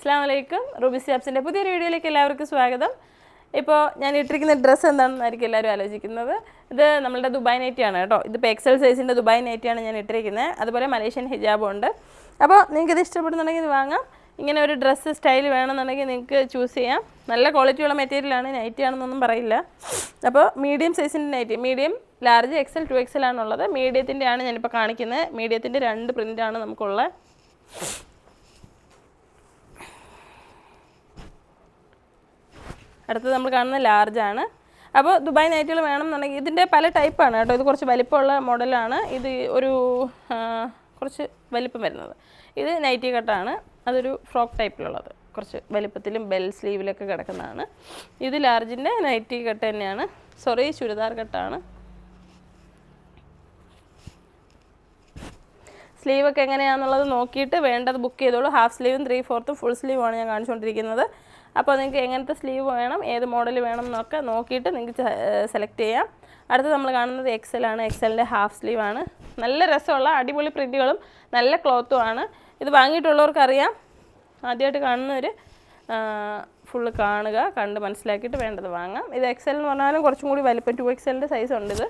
അസ്സാം വലൈക്കും റുബി സ്റ്റാപ്സിന്റെ പുതിയൊരു വീഡിയോയിലേക്ക് എല്ലാവർക്കും സ്വാഗതം. ഇപ്പോൾ ഞാൻ ഇട്ടിരിക്കുന്ന ഡ്രസ്സ് എന്താണെന്നായിരിക്കും എല്ലാവരും ആലോചിക്കുന്നത്. ഇത് നമ്മളുടെ ദുബായ് നൈറ്റിയാണ് കേട്ടോ. ഇതിപ്പോൾ എക്സൽ സൈസിന്റെ ദുബായ് നൈറ്റിയാണ് ഞാൻ ഇട്ടിരിക്കുന്നത്. അതുപോലെ മലേഷ്യൻ ഹിജാബും ഉണ്ട്. അപ്പോൾ നിങ്ങൾക്ക് ഇത് ഇഷ്ടപ്പെടുന്നുണ്ടെങ്കിൽ ഇത് വാങ്ങാം. ഇങ്ങനെ ഒരു ഡ്രസ്സ് സ്റ്റൈൽ വേണമെന്നുണ്ടെങ്കിൽ നിങ്ങൾക്ക് ചൂസ് ചെയ്യാം. നല്ല ക്വാളിറ്റിയുള്ള മെറ്റീരിയലാണ് നൈറ്റി ആണെന്നൊന്നും പറയില്ല. അപ്പോൾ medium സൈസിന്റെ nighty medium large XL two XL ആണുള്ളത്. മീഡിയത്തിന്റെ ആണ് ഞാനിപ്പോൾ കാണിക്കുന്നത്. മീഡിയത്തിന്റെ രണ്ട് പ്രിന്റാണ് നമുക്കുള്ളത്. അടുത്തത് നമ്മൾ കാണുന്ന ആണ്. അപ്പോൾ ദുബായ് നൈറ്റുകൾ വേണമെന്നുണ്ടെങ്കിൽ ഇതിന്റെ പല ടൈപ്പാണ് കേട്ടോ. ഇത് കുറച്ച് വലിപ്പമുള്ള മോഡലാണ് ഇത് ഒരു കുറച്ച് വലിപ്പം വരുന്നത്. ഇത് നൈറ്റി കട്ടാണ് അതൊരു ഫ്രോക്ക് ടൈപ്പിലുള്ളത് കുറച്ച് വലിപ്പത്തിലും ബെൽ സ്ലീവിലൊക്കെ കിടക്കുന്നതാണ്. ഇത് ലാർജിന്റെ നൈറ്റി കട്ട് തന്നെയാണ്. സോറി ചുരിദാർ കട്ടാണ് സ്ലീവ് ഒക്കെ എങ്ങനെയാണെന്നുള്ളത് നോക്കിയിട്ട് വേണ്ടത് ബുക്ക് ചെയ്തോളൂ. ഹാഫ് സ്ലീവും ത്രീ ഫോർത്തും ഫുൾ സ്ലീവുമാണ് ഞാൻ കാണിച്ചുകൊണ്ടിരിക്കുന്നത്. അപ്പോൾ നിങ്ങൾക്ക് എങ്ങനത്തെ സ്ലീവ് വേണം ഏത് മോഡൽ വേണം എന്നൊക്കെ നോക്കിയിട്ട് നിങ്ങൾക്ക് സെലക്ട് ചെയ്യാം. അടുത്ത് നമ്മൾ കാണുന്നത് എക്സൽ ആണ്. എക്സലിന്റെ ഹാഫ് സ്ലീവ് ആണ്. നല്ല രസമുള്ള അടിപൊളി പ്രിന്റുകളും നല്ല ക്ലോത്തും ആണ്. ഇത് വാങ്ങിയിട്ടുള്ളവർക്കറിയാം. ആദ്യമായിട്ട് കാണുന്നവർ ഫുള്ള് കാണുക കണ്ട് മനസ്സിലാക്കിയിട്ട് വേണ്ടത് വാങ്ങാം. ഇത് എക്സൽ എന്ന് പറഞ്ഞാലും കുറച്ചും കൂടി വലിപ്പം. ടു എക്സലിന്റെ സൈസ് ഉണ്ട് ഇത്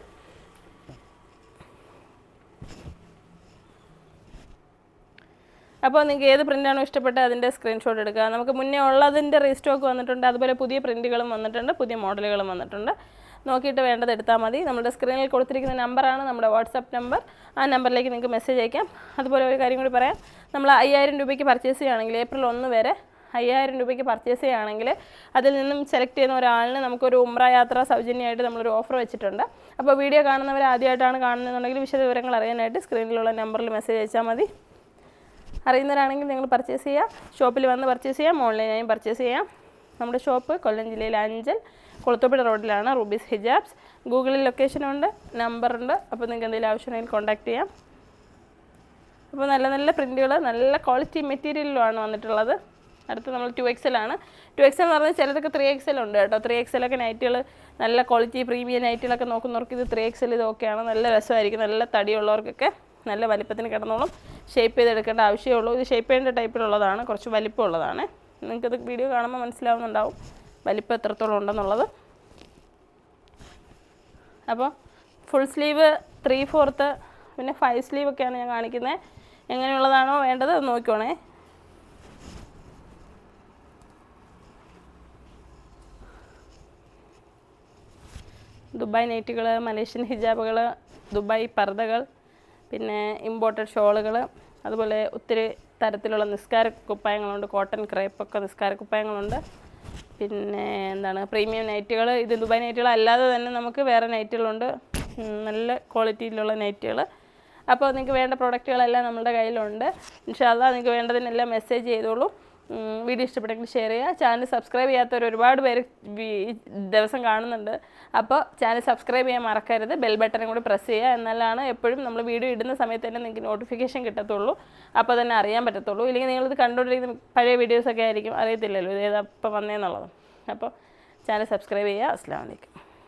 അപ്പോൾ നിങ്ങൾക്ക് ഏത് പ്രിന്റാണോ ഇഷ്ടപ്പെട്ടത് അതിന്റെ സ്ക്രീൻഷോട്ട് എടുക്കുക. നമുക്ക് മുന്നേ ഉള്ളതിന്റെ റീസ്റ്റോക്ക് വന്നിട്ടുണ്ട്. അതുപോലെ പുതിയ പ്രിന്റുകളും വന്നിട്ടുണ്ട്. പുതിയ മോഡലുകളും വന്നിട്ടുണ്ട്. നോക്കിയിട്ട് വേണ്ടത് എടുത്താൽ മതി. നമ്മുടെ സ്ക്രീനിൽ കൊടുത്തിരിക്കുന്ന നമ്പറാണ് നമ്മുടെ വാട്സപ്പ് നമ്പർ ആ നമ്പറിലേക്ക് നിങ്ങൾക്ക് മെസ്സേജ് അയക്കാം. അതുപോലെ ഒരു കാര്യം കൂടി പറയാം. നമ്മൾ അയ്യായിരം രൂപയ്ക്ക് പർച്ചേസ് ചെയ്യുകയാണെങ്കിൽ ഏപ്രിൽ ഒന്ന് വരെ അയ്യായിരം രൂപയ്ക്ക് പർച്ചേസ് ചെയ്യുകയാണെങ്കിൽ അതിൽ നിന്നും സെലക്ട് ചെയ്യുന്ന ഒരാളിന് നമുക്കൊരു ഉമ്ര യാത്ര സൗജന്യമായിട്ട് നമ്മളൊരു ഓഫർ വെച്ചിട്ടുണ്ട്. അപ്പോൾ വീഡിയോ കാണുന്നവർ ആദ്യമായിട്ടാണ് കാണുന്നതെന്നുണ്ടെങ്കിൽ വിശദവിവരങ്ങൾ അറിയാനായിട്ട് സ്ക്രീനിലുള്ള നമ്പറിൽ മെസ്സേജ് അയച്ചാൽ മതി. അറിയുന്നവരാണെങ്കിൽ നിങ്ങൾ പർച്ചേസ് ചെയ്യുക ഷോപ്പിൽ വന്ന് പർച്ചേസ് ചെയ്യാം. ഓൺലൈനായും പർച്ചേസ് ചെയ്യാം. നമ്മുടെ ഷോപ്പ് കൊല്ലം ജില്ലയിലെ അഞ്ചൽ കുളത്തൂപ്പുഴ റോഡിലാണ് റൂബീസ് ഹിജാബ്സ്. ഗൂഗിളിൽ ലൊക്കേഷനുണ്ട് നമ്പറുണ്ട് അപ്പോൾ നിങ്ങൾക്ക് എന്തെങ്കിലും ആവശ്യമുണ്ടെങ്കിൽ കോൺടാക്ട് ചെയ്യാം. അപ്പോൾ നല്ല നല്ല പ്രിന്റുകൾ നല്ല ക്വാളിറ്റി മെറ്റീരിയലുമാണ് വന്നിട്ടുള്ളത്. അടുത്ത് നമ്മൾ ടു എക്സൽ ആണ്. ടു എക്സൽ എന്ന് പറഞ്ഞാൽ ചിലതൊക്കെ ത്രീ എക്സൽ ഉണ്ട് കേട്ടോ. ത്രീ എക്സലൊക്കെ നൈറ്റുകൾ നല്ല ക്വാളിറ്റി പ്രീമിയം നൈറ്റുകളൊക്കെ നോക്കുന്നവർക്ക് ഇത് ത്രീ എക്സൽ ഇതൊക്കെയാണ് നല്ല രസമായിരിക്കും. നല്ല തടിയുള്ളവർക്കൊക്കെ. നല്ല വലിപ്പത്തിന് കിടന്നോളും. ഷേപ്പ് ചെയ്തെടുക്കേണ്ട ആവശ്യമേ ഉള്ളൂ. ഇത് ഷേപ്പ് ചെയ്യേണ്ട ടൈപ്പിലുള്ളതാണ് കുറച്ച് വലിപ്പമുള്ളതാണ് നിങ്ങൾക്കത് വീഡിയോ കാണുമ്പോൾ മനസ്സിലാവുന്നുണ്ടാവും വലിപ്പം എത്രത്തോളം ഉണ്ടെന്നുള്ളത്. അപ്പോൾ ഫുൾ സ്ലീവ് ത്രീ ഫോർത്ത് പിന്നെ ഫൈവ് സ്ലീവ് ഒക്കെയാണ് ഞാൻ കാണിക്കുന്നത് എങ്ങനെയുള്ളതാണോ വേണ്ടത് നോക്കിക്കോണേ. ദുബായ് നൈറ്റുകൾ മലേഷ്യൻ ഹിജാബുകൾ ദുബായ് പർദ്ദകൾ പിന്നെ ഇമ്പോർട്ടഡ് ഷോളുകൾ അതുപോലെ ഒത്തിരി തരത്തിലുള്ള നിസ്കാര കുപ്പായങ്ങളുണ്ട് കോട്ടൺ ക്രേപ്പൊക്കെ നിസ്കാര കുപ്പായങ്ങളുണ്ട്. പിന്നെ എന്താണ് പ്രീമിയം നൈറ്റുകൾ ഇത് ദുബായ് നൈറ്റുകൾ അല്ലാതെ തന്നെ നമുക്ക് വേറെ നൈറ്റുകളുണ്ട് നല്ല ക്വാളിറ്റിയിലുള്ള നൈറ്റുകൾ അപ്പോൾ നിങ്ങൾക്ക് വേണ്ട പ്രോഡക്റ്റുകളെല്ലാം നമ്മുടെ കയ്യിലുണ്ട്. ഇൻഷാല്ല നിങ്ങൾക്ക് വേണ്ടതിനെല്ലാം മെസ്സേജ് ചെയ്തോളൂ. വീഡിയോ ഇഷ്ടപ്പെട്ടെങ്കിൽ ഷെയർ ചെയ്യുക. ചാനൽ സബ്സ്ക്രൈബ് ചെയ്യാത്തവർ ഒരുപാട് പേര് ദിവസം കാണുന്നുണ്ട്. അപ്പോൾ ചാനൽ സബ്സ്ക്രൈബ് ചെയ്യാൻ മറക്കരുത്. ബെൽ ബട്ടനും കൂടി പ്രസ് ചെയ്യുക. എന്നാലാണ് എപ്പോഴും നമ്മൾ വീഡിയോ ഇടുന്ന സമയത്ത് തന്നെ നിങ്ങൾക്ക് നോട്ടിഫിക്കേഷൻ കിട്ടത്തുള്ളൂ. അപ്പോൾ തന്നെ അറിയാൻ പറ്റത്തുള്ളൂ. ഇല്ലെങ്കിൽ നിങ്ങളിത് കണ്ടുകൊണ്ടിരിക്കുന്ന പഴയ വീഡിയോസൊക്കെ ആയിരിക്കും. അറിയത്തില്ലല്ലോ ഇത് ഏതാ ഇപ്പം വന്നേന്നുള്ളത്. അപ്പോൾ ചാനൽ സബ്സ്ക്രൈബ് ചെയ്യുക. അസ്സാം വലൈക്കും